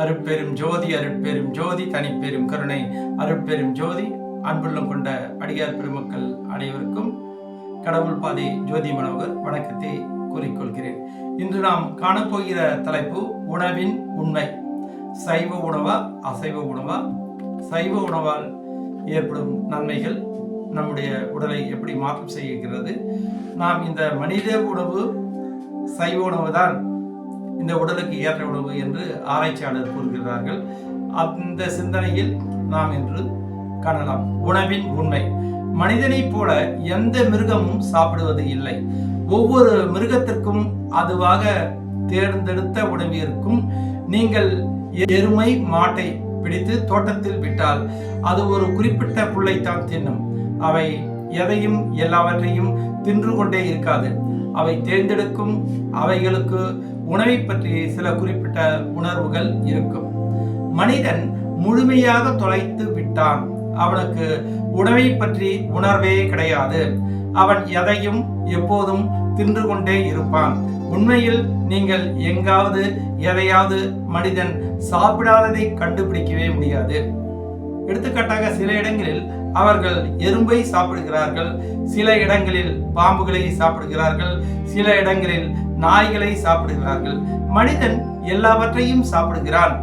அருட்பெரும் ஜோதி அருட்பெரும் ஜோதி தனிப்பெரும் கருணை. அருட்பெரும் ஜோதி அன்புள்ளம் கொண்ட அடியார் பெருமக்கள் அனைவருக்கும் கடவுள் பாதை ஜோதி மனோகர் வணக்கத்தை கூறிக்கொள்கிறேன். இன்று நாம் காணப்போகிற தலைப்பு உணவின் உண்மை. சைவ உணவா அசைவ உணவா? சைவ உணவால் ஏற்படும் நன்மைகள் நம்முடைய உடலை எப்படி மாற்றம் செய்கிறது? நாம் இந்த மனித உணவு சைவ உணவு தான் இந்த உடலுக்கு ஏற்ற உணவு என்று ஆராய்ச்சியாளர் கூறுகிறார்கள். அந்த சிந்தனையில் நாம் இன்று காணலாம். உணவின் உண்மை. மனிதனைப் போல எந்த மிருகமும் சாப்பிடுவது இல்லை. ஒவ்வொரு மிருகத்திற்கும் அதுவாக தேர்ந்தெடுத்த உணவு இருக்கும் நீங்கள் எருமை மாட்டை பிடித்து தோட்டத்தில் விட்டால் அது ஒரு குறிப்பிட்ட புல்லைத்தான் தின்னும். அவை எதையும் எல்லாவற்றையும் தின்று கொண்டே இருக்காது. அவை தேர்ந்தெடுக்கும் அவைகளுக்கு உணவை பற்றி சில குறிப்பிட்ட உணர்வுகள் இருக்கும். மனிதன் முழுமையாக தொலைத்து விட்டான். அவனுக்கு உணவை பற்றி உணர்வே கிடையாது. அவன் எதையும் எப்போதும் தின்று கொண்டே இருப்பான். உண்மையில் நீங்கள் எங்காவது எதையாவது மனிதன் சாப்பிடாததை கண்டுபிடிக்கவே முடியாது. எடுத்துக்காட்டாக சில இடங்களில் அவர்கள் எறும்பை சாப்பிடுகிறார்கள். சில இடங்களில் பாம்புகளை சாப்பிடுகிறார்கள். சில இடங்களில் நாய்களை சாப்பிடுகிறார்கள். மனிதன் எல்லாவற்றையும் சாப்பிடுகிறான்.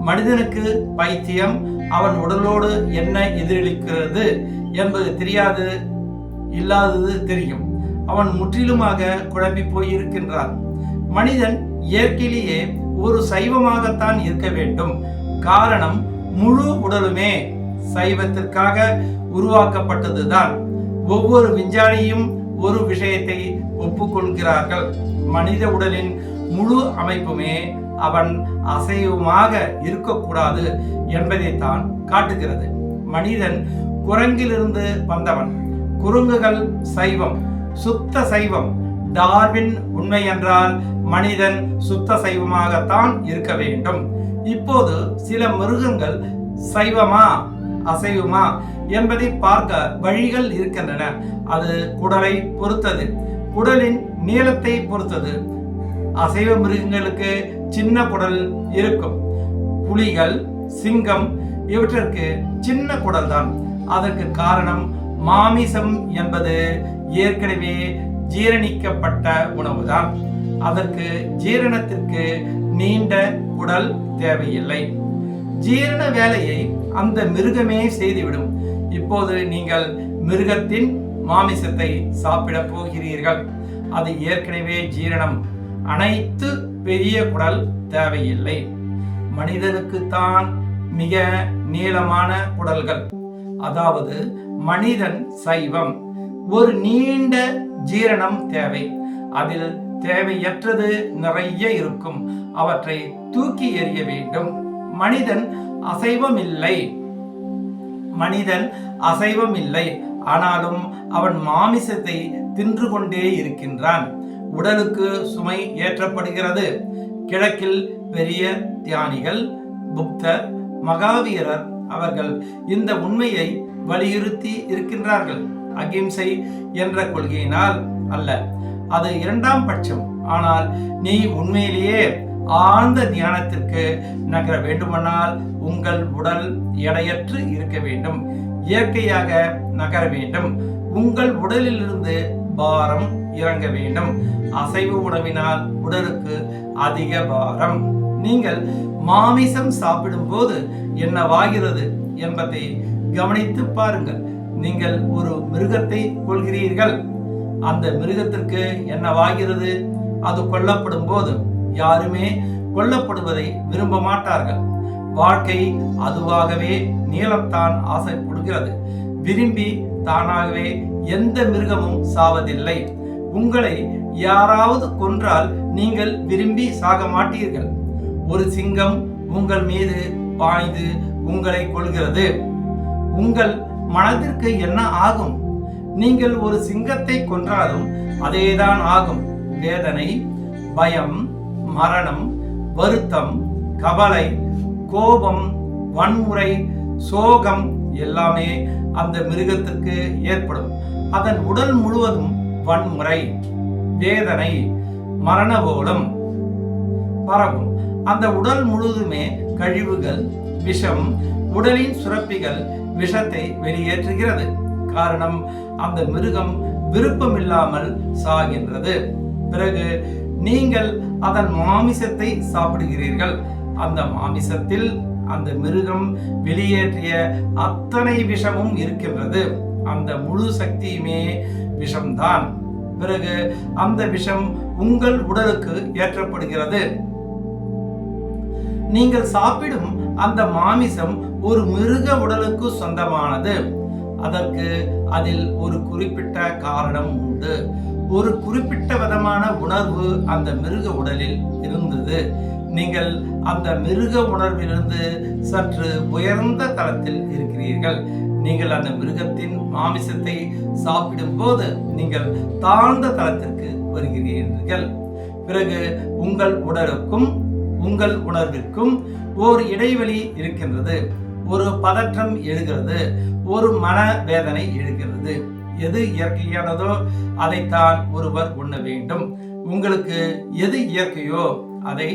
மனிதனுக்கு பைத்தியம் அவன் உடலோடு என்ன எதிரொலிக்கிறது என்பது தெரியாது இல்லாதது தெரியும். அவன் முற்றிலுமாக குழம்பி போய் இருக்கின்றான் மனிதன் இயற்கையிலேயே ஒரு சைவமாகத்தான் இருக்க வேண்டும். காரணம் முழு உடலுமே சைவத்திற்காக உருவாக்கப்பட்டதுதான். ஒவ்வொரு விஞ்ஞானியும் ஒரு விஷயத்தை ஒப்புக்கொள்கிறார்கள். மனித உடலின் முழு அமைப்புமே அவன் அசைவமாக இருக்கக்கூடாது என்பதைத்தான் காட்டுகிறது. மனிதன் குரங்கிலிருந்து வந்தவன். குரங்குகள் சைவம் சுத்த சைவம். டார்வின் உண்மை என்றால் மனிதன் சுத்த சைவமாகத்தான் இருக்க வேண்டும். இப்போது சில மிருகங்கள் சைவமா? அசைவுமா என்பதை பார்க்க வழிகள் இருக்கின்றன. அது குடலை பொறுத்தது. குடலின் நீளத்தை பொறுத்தது. அசைவ மிருகங்களுக்கு சின்ன குடல் இருக்கும். புலிகள் சிங்கம் இவற்றிற்கு சின்ன குடல் தான் அதற்கு காரணம் மாமிசம் என்பது ஏற்கனவே ஜீரணிக்கப்பட்ட உணவுதான். அதற்கு ஜீரணத்திற்கு நீண்ட குடல் தேவையில்லை. ஜீரண வேலையை அந்த மிருகமே செய்துவிடும். இப்போது நீங்கள் மிருகத்தின் மாமிசத்தை சாப்பிட போகிறீர்கள். அது ஏற்கனவே ஜீரணம். அனைத்து பெரிய குடல் தேவையில்லை. மனிதனுக்குத்தான் மிக நீளமான குடல்கள். அதாவது மனிதன் சைவம். ஒரு நீண்ட ஜீரணம் தேவை. அதில் தேவையற்றது நிறைய இருக்கும். அவற்றை தூக்கி எறிய வேண்டும். மனிதன் அசைவமில்லை. மனிதன் அசைவம் இல்லை ஆனாலும் அவன் மாமிசத்தை தின்று கொண்டே இருக்கின்றான். உடலுக்கு சுமை ஏற்றப்படுகிறது. கிழக்கில் பெரிய தியானிகள் புத்தர் மகாவீரர் அவர்கள் இந்த உண்மையை வலியுறுத்தி இருக்கின்றார்கள். அகிம்சை என்ற கொள்கையினால் அல்ல. அது இரண்டாம் பட்சம். ஆனால் நீ உண்மையிலேயே ஆழ்ந்த தியானத்திற்கு நகர வேண்டுமானால் உங்கள் உடல் எடையற்று இருக்க வேண்டும். இயற்கையாக நகர வேண்டும். உங்கள் உடலிலிருந்து பாரம் இறங்க வேண்டும். அசைவு உணவினால் உடலுக்கு அதிக பாரம். நீங்கள் மாமிசம் சாப்பிடும்போது என்னவாகிறது என்பதை கவனித்து பாருங்கள். நீங்கள் ஒரு மிருகத்தை கொள்கிறீர்கள் அந்த மிருகத்திற்கு என்னவாகிறது? அது கொல்லப்படும் போது யாருமே கொல்லப்படுவதை விரும்ப மாட்டார்கள். வாழ்க்கை அதுவாகவே நீளத்தான் ஆசைப்படுகிறது. விரும்பி தானாகவே எந்த மிருகமும் சாவதில்லை. உங்களை யாராவது கொன்றால் நீங்கள் விரும்பி சாக மாட்டீர்கள். ஒரு சிங்கம் உங்கள் மீது பாய்ந்து உங்களை கொள்கிறது உங்கள் மனதிற்கு என்ன ஆகும்? நீங்கள் ஒரு சிங்கத்தை கொன்றாலும் அதேதான் ஆகும். வேதனை பயம் மரணம் வருத்தம் கவலை கோபம் வன்முறை சோகம் எல்லாமே அந்த மிருகத்திற்கு ஏற்படும். அதன் உடல் முழுவதும் வன்முறை வேதனை மரணபோலம் பரவும். அந்த உடல் முழுவதுமே கழிவுகள் விஷம் உடலின் சுரப்பிகள் விஷத்தை வெளியேற்றுகிறது. காரணம் அந்த மிருகம் விருப்பமில்லாமல் சாகின்றது. பிறகு நீங்கள் அதன் மாமிசத்தை சாப்பிடுகிறீர்கள். அந்த மாமிசத்தில் அந்த மிருகம் வெளியேற்றிய அத்தனை விஷமும் இருக்கின்றது. அந்த முழு சக்தியுமே விஷம்தான். பிறகு அந்த விஷம் உங்கள் உடலுக்கு ஏற்றப்படுகிறது. நீங்கள் சாப்பிடும் அந்த மாமிசம் ஒரு மிருக உடலுக்கு சொந்தமானது. அதற்கு அதில் ஒரு குறிப்பிட்ட காரணம் உண்டு. ஒரு குறிப்பிட்ட விதமான உணர்வு அந்த மிருக உடலில் இருந்தது. நீங்கள் அந்த மிருக உணர்விலிருந்து சற்று உயர்ந்த தளத்தில் இருக்கிறீர்கள். நீங்கள் அந்த மிருகத்தின் மாமிசத்தை சாப்பிடும் போது நீங்கள் தாழ்ந்த தளத்திற்கு வருகிறீர்கள். பிறகு உங்கள் உடலுக்கும் உங்கள் உணர்விற்கும் ஓர் இடைவெளி இருக்கின்றது. ஒரு பதற்றம் எழுகிறது. ஒரு மன வேதனை எழுகிறது. எது இயற்கையானதோ அதைத்தான் ஒருவர் உண்ண வேண்டும். உங்களுக்கு எது இயற்கையோ அதை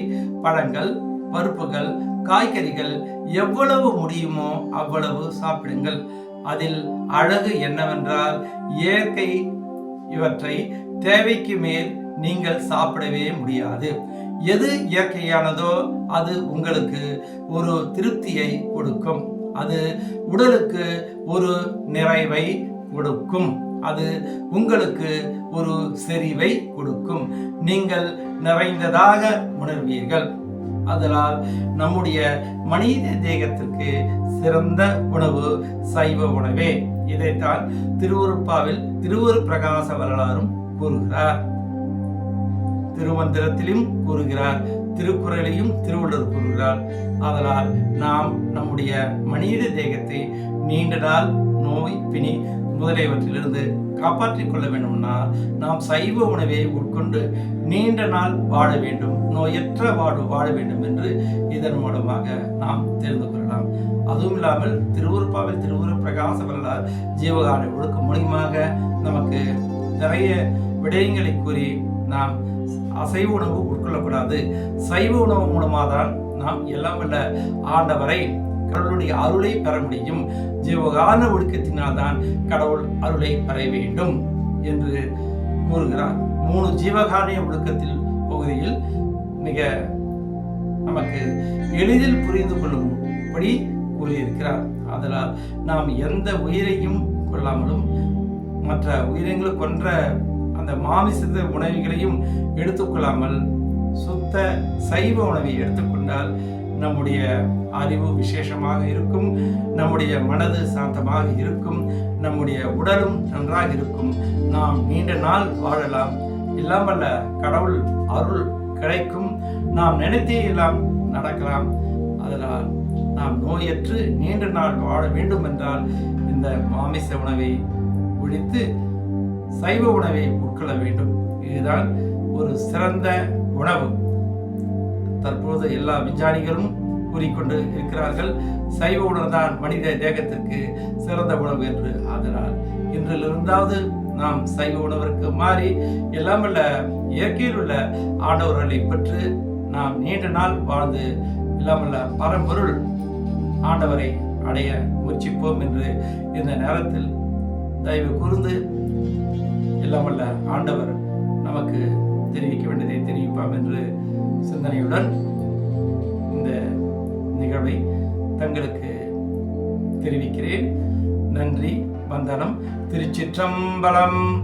பழங்கள் பருப்புகள் காய்கறிகள் எவ்வளவு முடியுமோ அவ்வளவு சாப்பிடுங்கள். அதில் அழகு என்னவென்றால் இயற்கை இவற்றை தேவைக்கு மேல் நீங்கள் சாப்பிடவே முடியாது. எது இயற்கையானதோ அது உங்களுக்கு ஒரு திருப்தியை கொடுக்கும். அது உடலுக்கு ஒரு நிறைவை கொடுக்கும். அது உங்களுக்கு ஒரு செறிவை கொடுக்கும். நீங்கள் நிறைந்ததாக உணர்வீர்கள். அதனால் நம்முடைய மனித தேகத்திற்கு சிறந்த உணவு சைவ உணவே. இதைத்தான் திருவுருப்பாவில் திருவுரு பிரகாச வரலாறும் கூறுகிறார். திருமந்திரத்திலும் கூறுகிறார். திருக்குறளையும் திருவள்ளுவர் கூறுகிறார். அதனால் நாம் நம்முடைய மனித தேகத்தை நீண்ட நாள் நோய் பிணி முதலியவற்றிலிருந்து காப்பாற்றிக் கொள்ள வேண்டும்னா நாம் சைவ உணவை உட்கொண்டு நீண்ட நாள் வாழ வேண்டும் நோயற்ற வாழ்வு வாழ வேண்டும் என்று இதன் மூலமாக நாம் தெரிந்து கொள்ளலாம். அதுவும் இல்லாமல் திருவுருப்பாவில் திருவுரு பிரகாச வரலார் ஜீவகான ஒழுக்கம் மூலியமாக நமக்கு நிறைய விடயங்களை கூறி நாம் அசைவ உணவு உட்கொள்ளக்கூடாது. சைவ உணவு மூலமாக தான் நாம் எல்லாம் வல்ல ஆண்டவரை கடவுளுடைய அருளை பெற முடியும். ஜீவகான ஒழுக்கத்தினால் தான் கடவுள் அருளை பெற வேண்டும் என்று கூறுகிறார். மூணு ஜீவகான ஒழுக்கத்தில் பகுதியில் மிக நமக்கு எளிதில் புரிந்து கொள்ளும்படி கூறியிருக்கிறார். அதனால் நாம் எந்த உயிரையும் கொள்ளாமலும் மற்ற உயிரினங்களை கொன்ற அந்த மாமிச உணவுகளையும் எடுத்துக்கொள்ளாமல் சுத்த சைவ உணவை எடுத்துக்கொண்டால் நம்முடைய அறிவு விசேஷமாக இருக்கும் நம்முடைய மனது சாந்தமாக இருக்கும் நம்முடைய உடலும் நன்றாக இருக்கும். நாம் நீண்ட நாள் வாழலாம். இல்லாமல்ல கடவுள் அருள் கிடைக்கும். நாம் நினைத்தே எல்லாம் நடக்கலாம். அதனால் நாம் நோயற்று நீண்ட நாள் வாழ வேண்டும் என்றால் இந்த மாமிச உணவை ஒழித்து சைவ உணவை உட்கொள்ள வேண்டும். இதுதான் ஒரு சிறந்த உணவு. தற்போது எல்லா விஞ்ஞானிகளும் கூறிக்கொண்டு இருக்கிறார்கள் சைவ உணர்தான் மனித தேகத்திற்கு சிறந்த உணவு என்று. ஆதரால் இன்றிலிருந்தாவது நாம் சைவ உணவிற்கு மாறி எல்லாம் இயற்கையில் உள்ள ஆண்டவர்களை பெற்று நாம் நீண்ட நாள் வாழ்ந்து இல்லாமல்ல பரம்பொருள் ஆண்டவரை அடைய முயற்சிப்போம் என்று இந்த நேரத்தில் தயவு கூர்ந்து இல்லாமல்ல ஆண்டவர் நமக்கு தெரிவிக்க வேண்டியதை தெரிவிப்பாம் என்று சிந்தனையுடன் இந்த நிகழ்வை தங்களுக்கு தெரிவிக்கிறேன். நன்றி வந்தனம். திருச்சிற்றம்பலம்.